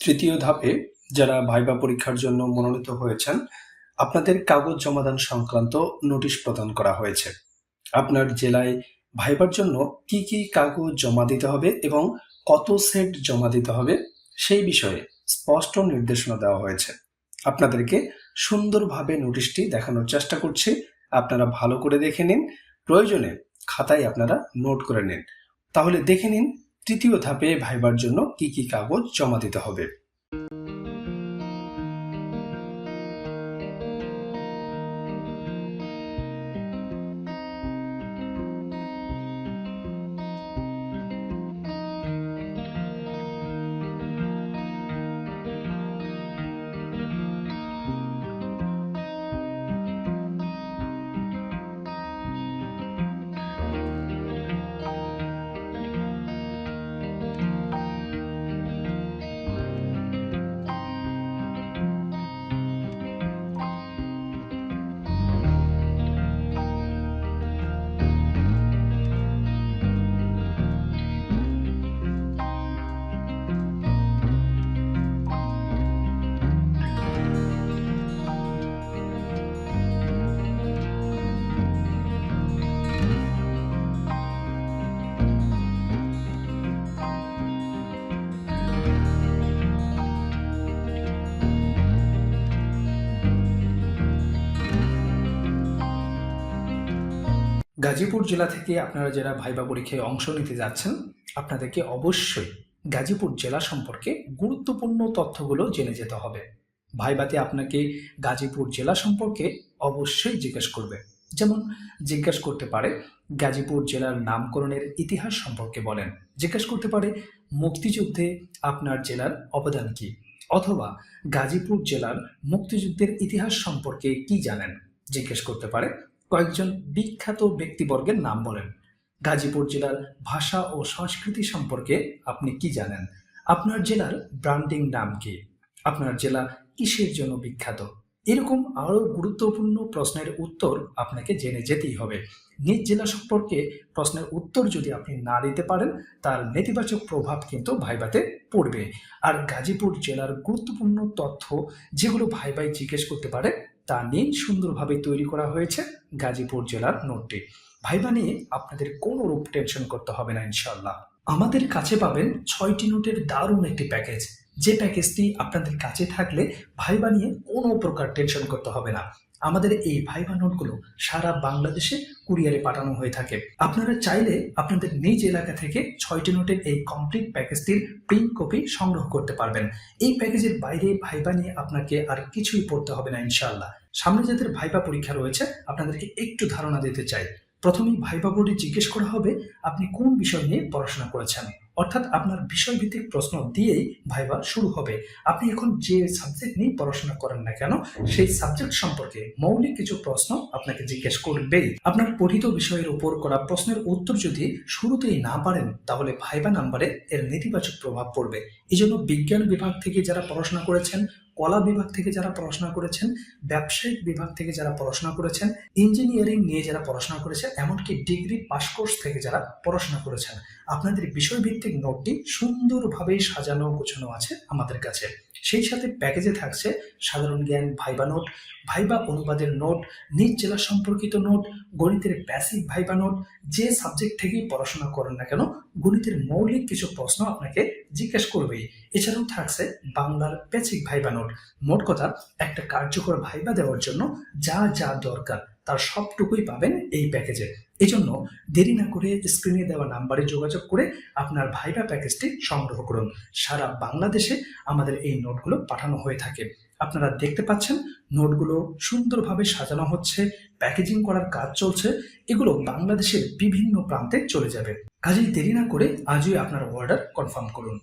তৃতীয় ধাপে যারা ভাইবা পরীক্ষার জন্য মনোনীত হয়েছেন, আপনাদের কাগজ জমাদান সংক্রান্ত নোটিশ প্রদান করা হয়েছে। আপনার জেলায় ভাইবার জন্য কি কি কাগজ জমা দিতে হবে এবং কত সেট জমা দিতে হবে, সেই বিষয়ে স্পষ্ট নির্দেশনা দেওয়া হয়েছে। আপনাদেরকে সুন্দরভাবে নোটিশটি দেখানোর চেষ্টা করছি। আপনারা ভালো করে দেখে নিন। প্রয়োজনে খাতায় আপনারা নোট করে নিন। তাহলে দেখে নিন তৃতীয় ধাপে ভাইবার জন্য কি কি কাগজ জমা দিতে হবে? গাজীপুর জেলা থেকে আপনারা যারা ভাইবা পরীক্ষায় অংশ নিতে যাচ্ছেন, আপনাদেরকে অবশ্যই গাজীপুর জেলা সম্পর্কে গুরুত্বপূর্ণ তথ্যগুলো জেনে যেতে হবে। ভাইবাতে আপনাকে গাজীপুর জেলা সম্পর্কে অবশ্যই জিজ্ঞেস করবে। যেমন, জিজ্ঞেস করতে পারে গাজীপুর জেলার নামকরণের ইতিহাস সম্পর্কে বলেন। জিজ্ঞেস করতে পারে মুক্তিযুদ্ধে আপনার জেলার অবদান কি? অথবা গাজীপুর জেলার মুক্তিযুদ্ধের ইতিহাস সম্পর্কে কি জানেন? জিজ্ঞেস করতে পারে কয়েকজন বিখ্যাত ব্যক্তিবর্গের নাম বলেন। গাজীপুর জেলার ভাষা ও সংস্কৃতি সম্পর্কে আপনি কি জানেন? আপনার জেলার ব্র্যান্ডিং নাম কি? আপনার জেলা কিসের জন্য বিখ্যাত? এরকম আরও গুরুত্বপূর্ণ প্রশ্নের উত্তর আপনাকে জেনে যেতেই হবে। নিজ জেলা সম্পর্কে প্রশ্নের উত্তর যদি আপনি না দিতে পারেন, তার নেতিবাচক প্রভাব কিন্তু ভাইবাতে পড়বে। আর গাজীপুর জেলার গুরুত্বপূর্ণ তথ্য যেগুলো ভাই ভাই জিজ্ঞেস করতে পারে তা নিয়ে সুন্দরভাবে তৈরি করা হয়েছে গাজীপুর জেলার নোটটি। ভাইবা নিয়ে আপনাদের কোনো রূপ টেনশন করতে হবে না ইনশাল্লাহ আমাদের কাছে পাবেন ছয়টি নোটের দারুণ একটি প্যাকেজ। যে প্যাকেজটি আপনাদের কাছে থাকলে ভাইবা নিয়ে কোনো প্রকার টেনশন করতে হবে না। আমাদের এই ভাইবা নোটগুলো সারা বাংলাদেশে কুরিয়ারে পাঠানো হয়ে থাকে। আপনারা চাইলে আপনাদের নিজ এলাকা থেকে ছয়টি নোটের এই কমপ্লিট প্যাকেজটির প্রিন্ট কপি সংগ্রহ করতে পারবেন। এই প্যাকেজের বাইরে ভাইবা নিয়ে আপনাকে আর কিছুই পড়তে হবে না, ইনশাআল্লাহ। সামনে যাদের ভাইবা পরীক্ষা রয়েছে, আপনাদেরকে একটু ধারণা দিতে চাই। প্রথমেই ভাইবা বোর্ডে জিজ্ঞেস করা হবে, আপনি কোন বিষয় নিয়ে পড়াশোনা করেছেন? অর্থাৎ আপনার বিষয়ভিত্তিক প্রশ্ন দিয়েই ভাইবা শুরু হবে। আপনি এখন যে সাবজেক্ট নিয়ে পড়াশোনা করেন না কেন, সেই সাবজেক্ট সম্পর্কে মৌলিক কিছু প্রশ্ন আপনাকে জিজ্ঞেস করবেই। আপনার পঠিত বিষয়ের উপর করা প্রশ্নের উত্তর যদি শুরুতেই না পারেন, তাহলে ভাইবা নাম্বারে এর নেতিবাচক প্রভাব পড়বে। এই জন্য বিজ্ঞান বিভাগ থেকে যারা পড়াশোনা করেছেন কলা বিভাগ থেকে যারা পড়াশোনা করেছেন, ব্যবসায়িক বিভাগ থেকে যারা পড়াশোনা করেছেন ইঞ্জিনিয়ারিং নিয়ে যারা পড়াশোনা করেছেন, এমনকি ডিগ্রি পাস কোর্স থেকে যারা পড়াশোনা করেছেন, আপনাদের বিষয়ভিত্তিক নোটটি সুন্দরভাবে সাজানো, গোছানো আছে আমাদের কাছে। সেই সাথে প্যাকেজে থাকছে সাধারণ জ্ঞান ভাইবা নোট, ভাইবা অনুবাদের নোট, নিজ জেলা সম্পর্কিত নোট, গণিতের প্যাসিভ ভাইবা নোট, যে সাবজেক্ট থেকেই পড়াশোনা করেন না কেন, গণিতের মৌলিক কিছু প্রশ্ন আপনাকে জিজ্ঞেস করবেই। এছাড়াও থাকছে বাংলার প্যাচিক ভাইবা নোট। মোট কথা একটা কার্যকর ভাইবা দেওয়ার জন্য যা যা দরকার, তার সবটুকুই পাবেন এই প্যাকেজে এই জন্য দেরি না করে স্ক্রিনে দেওয়া নাম্বারে যোগাযোগ করে আপনার ভাইবা প্যাকেজটি সংগ্রহ করুন। সারা বাংলাদেশে আমাদের এই নোটগুলো পাঠানো হয়ে থাকে। আপনারা দেখতে পাচ্ছেন নোটগুলো সুন্দরভাবে সাজানো হচ্ছে প্যাকেজিং করার কাজ চলছে, এগুলো বাংলাদেশের বিভিন্ন প্রান্তে চলে যাবে। কাজেই দেরি না করে আজই আপনার অর্ডার কনফার্ম করুন।